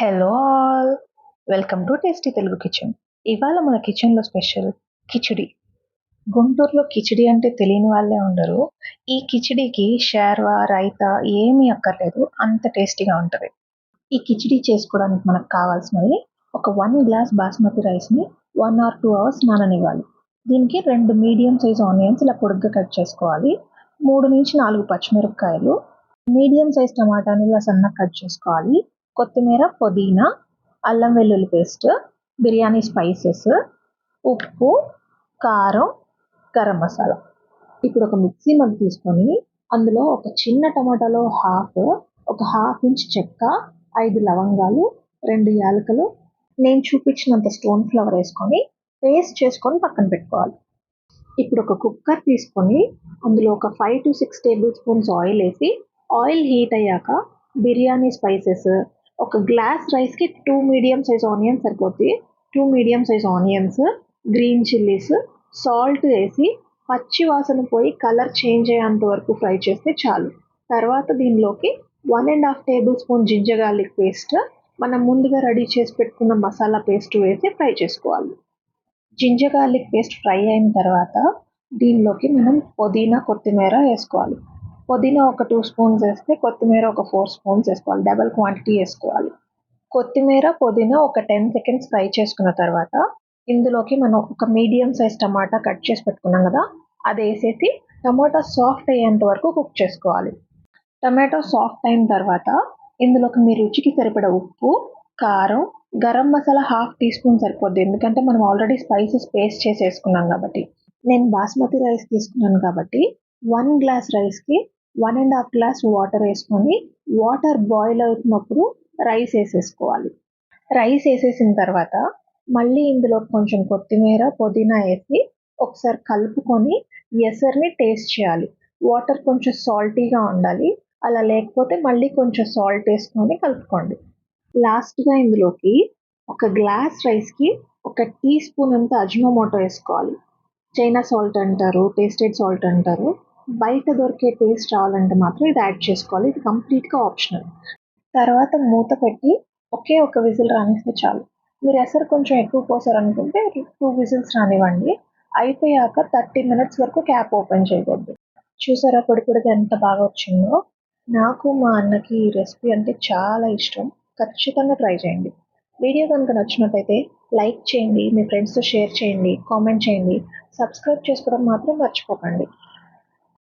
Hello all welcome to tasty Telugu kitchen ఇవాళ మన కిచెన్లో స్పెషల్ కిచిడి. గుంటూరులో కిచిడి అంటే తెలియని వాళ్ళే ఉండరు. ఈ కిచిడికి షేర్వా రైతా ఏమీ అక్కర్లేదు. అంత టేస్టీగా ఉంటుంది. ఈ కిచిడి చేసుకోవడానికి మనకు కావాల్సినవి ఒక వన్ గ్లాస్ బాస్మతి రైస్ని వన్ ఆర్ టూ అవర్స్ నాననివ్వాలి. దీనికి రెండు మీడియం సైజ్ ఆనియన్స్ ఇలా పొడుగ్గా కట్ చేసుకోవాలి. మూడు నుంచి నాలుగు పచ్చిమిరపకాయలు. మీడియం సైజ్ టమాటాని ఇలా సన్నగా కట్ చేసుకోవాలి. కొత్తిమీర పుదీనా అల్లం వెల్లుల్లి పేస్ట్ బిర్యానీ స్పైసెస్ ఉప్పు కారం గరం మసాలా. ఇప్పుడు ఒక మిక్సీ మగ్గు తీసుకొని అందులో ఒక చిన్న టమాటాలో హాఫ్ ఒక హాఫ్ ఇంచ్ చెక్క ఐదు లవంగాలు రెండు యాలకులు నేను చూపించినంత స్టోన్ ఫ్లవర్ వేసుకొని పేస్ట్ చేసుకొని పక్కన పెట్టుకోవాలి. ఇప్పుడు ఒక కుక్కర్ తీసుకొని అందులో ఒక five to six tablespoons oil వేసి ఆయిల్ హీట్ అయ్యాక బిర్యానీ స్పైసెస్ ఒక గ్లాస్ రైస్కి టూ మీడియం సైజ్ ఆనియన్స్ సరిపోద్ది two medium size onions green chillies salt వేసి పచ్చి వాసన పోయి కలర్ చేంజ్ అయ్యేంత వరకు ఫ్రై చేస్తే చాలు. తర్వాత దీనిలోకి one and half table spoon ginger garlic paste మనం ముందుగా రెడీ చేసి పెట్టుకున్న మసాలా పేస్ట్ వేసి ఫ్రై చేసుకోవాలి. జింజర్ గార్లిక్ పేస్ట్ ఫ్రై అయిన తర్వాత దీనిలోకి మనం పుదీనా కొత్తిమీర వేసుకోవాలి. పుదీనా ఒక టూ స్పూన్స్ వేస్తే కొత్తిమీర ఒక ఫోర్ స్పూన్స్ వేసుకోవాలి. డబల్ క్వాంటిటీ వేసుకోవాలి. కొత్తిమీర పుదీనా ఒక టెన్ సెకండ్స్ ఫ్రై చేసుకున్న తర్వాత ఇందులోకి మనం ఒక మీడియం సైజ్ టమాటా కట్ చేసి పెట్టుకున్నాం కదా అది వేసేసి టమాటా సాఫ్ట్ అయ్యేంత వరకు కుక్ చేసుకోవాలి. టమాటో సాఫ్ట్ అయిన తర్వాత ఇందులోకి మీ రుచికి సరిపడ ఉప్పు కారం garam masala half tea spoon సరిపోద్ది. ఎందుకంటే మనం ఆల్రెడీ స్పైసెస్ పేస్ట్ చేసి వేసుకున్నాం కాబట్టి. నేను బాస్మతి రైస్ తీసుకున్నాను కాబట్టి వన్ గ్లాస్ రైస్కి one and half glass water వేసుకొని వాటర్ బాయిల్ అవుతున్నప్పుడు రైస్ వేసేసుకోవాలి. రైస్ వేసేసిన తర్వాత మళ్ళీ ఇందులో కొంచెం కొత్తిమీర పుదీనా వేసి ఒకసారి కలుపుకొని ఎసర్ని టేస్ట్ చేయాలి. వాటర్ కొంచెం సాల్టీగా ఉండాలి. అలా లేకపోతే మళ్ళీ కొంచెం సాల్ట్ వేసుకొని కలుపుకోండి. లాస్ట్గా ఇందులోకి ఒక గ్లాస్ రైస్కి ఒక టీ స్పూన్ అంత అజ్మోమోటో వేసుకోవాలి. చైనా సాల్ట్ అంటారు టేస్టెడ్ సాల్ట్ అంటారు. బయట దొరికే పేస్ట్ రావాలంటే మాత్రం ఇది యాడ్ చేసుకోవాలి. ఇది కంప్లీట్గా ఆప్షనల్ తర్వాత మూత పెట్టి ఒకే ఒక విజిల్ రానిస్తే చాలు. మీరు ఎసరు కొంచెం ఎక్కువ పోసారనుకుంటే టూ విజిల్స్ రానివ్వండి. అయిపోయాక థర్టీ మినిట్స్ వరకు క్యాప్ ఓపెన్ చేయకూడదు. చూసారా పొడి పొడిగా ఎంత బాగా వచ్చిందో? నాకు మా అన్నకి ఈ రెసిపీ అంటే చాలా ఇష్టం. ఖచ్చితంగా ట్రై చేయండి. వీడియో కనుక నచ్చినట్టయితే లైక్ చేయండి మీ ఫ్రెండ్స్తో షేర్ చేయండి కామెంట్ చేయండి. సబ్స్క్రైబ్ చేసుకోవడం మాత్రం మర్చిపోకండి.